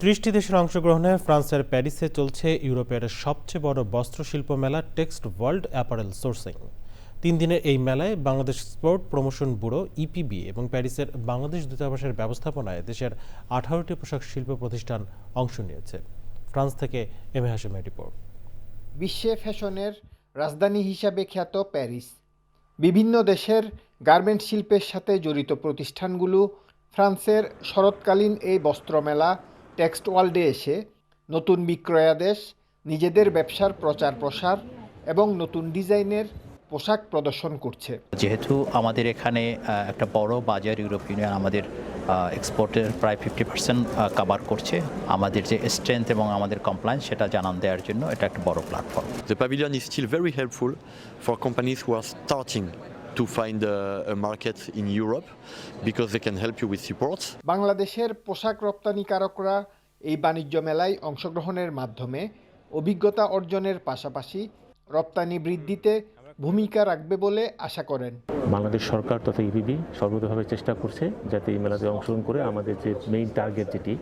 ত্রিশটি দেশের অংশগ্রহণে ফ্রান্সের প্যারিসে চলছে ইউরোপের সবচেয়ে বড় বস্ত্রশিল্প মেলা টেক্সট ওয়ার্ল্ড অ্যাপারেল সোর্সিং। তিন দিনের এই মেলায় Bangladesh export promotion bureau, EPB এবং প্যারিসের বাংলাদেশ দূতাবাসের ব্যবস্থাপনায় দেশের আঠারোটি পোশাক শিল্প প্রতিষ্ঠান অংশ নিয়েছে। ফ্রান্স থেকে এম এ হাসিমের রিপোর্ট। বিশ্বে ফ্যাশনের রাজধানী হিসাবে খ্যাত প্যারিস। বিভিন্ন দেশের গার্মেন্ট শিল্পের সাথে জড়িত প্রতিষ্ঠানগুলো ফ্রান্সের শরৎকালীন এই বস্ত্রমেলা টেক্সট ওয়ার্ল্ডে এসে নতুন বিক্রয়াদেশ নিজেদের ব্যবসার প্রচার প্রসার এবং নতুন ডিজাইনের পোশাক প্রদর্শন করছে। যেহেতু আমাদের এখানে একটা বড় বাজার ইউরোপ ইউনিয়ন আমাদের এক্সপোর্টের প্রায় ফিফটি পার্সেন্ট কাভার করছে। আমাদের যে স্ট্রেংথ এবং আমাদের কমপ্লায়েন্স সেটা জানান দেওয়ার জন্য এটা একটা বড় platform The pavilion is still very helpful for companies who are starting to find a, a market in Europe because they can help you with support. বাংলাদেশের পোশাক রপ্তানিকারকরা এই বাণিজ্য মেলায় অংশগ্রহণের মাধ্যমে অভিজ্ঞতা অর্জনের পাশাপাশি রপ্তানি বৃদ্ধিতে ভূমিকা রাখবে বলে আশা করেন বাংলাদেশ সরকার তথা ইবিবি সর্বতভাবে চেষ্টা করছে যাতে এই মেলাতে অংশগ্রহণ করে আমাদের যে মেইন টার্গেট যেটি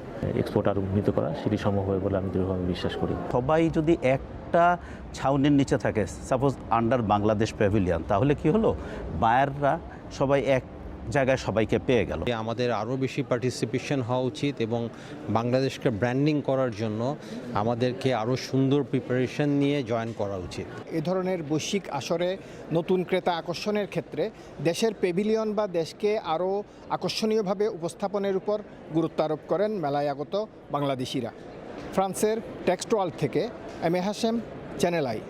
এক্সপোর্ট আরও উন্নীত করা সেটি সম্ভব হবে বলে আমি দৃঢ়ভাবে বিশ্বাস করি সবাই যদি একটা ছাউনির নিচে থাকে সাপোজ আন্ডার বাংলাদেশ প্যাভিলিয়ন তাহলে কি হলো? বায়াররা সবাই এক জায়গায় সবাইকে পেয়ে গেল। আমাদের আরও বেশি পার্টিসিপেশন হওয়া উচিত এবং বাংলাদেশকে ব্র্যান্ডিং করার জন্য আমাদেরকে আরও সুন্দর প্রিপারেশন নিয়ে জয়েন করা উচিত। এ ধরনের বৈশ্বিক আসরে নতুন ক্রেতা আকর্ষণের ক্ষেত্রে দেশের পেভিলিয়ন বা দেশকে আরও আকর্ষণীয়ভাবে উপস্থাপনের উপর গুরুত্ব আরোপ করেন মেলায় আগত বাংলাদেশিরা। ফ্রান্সের টেক্সটোয়াল থেকে M A Hashem channel I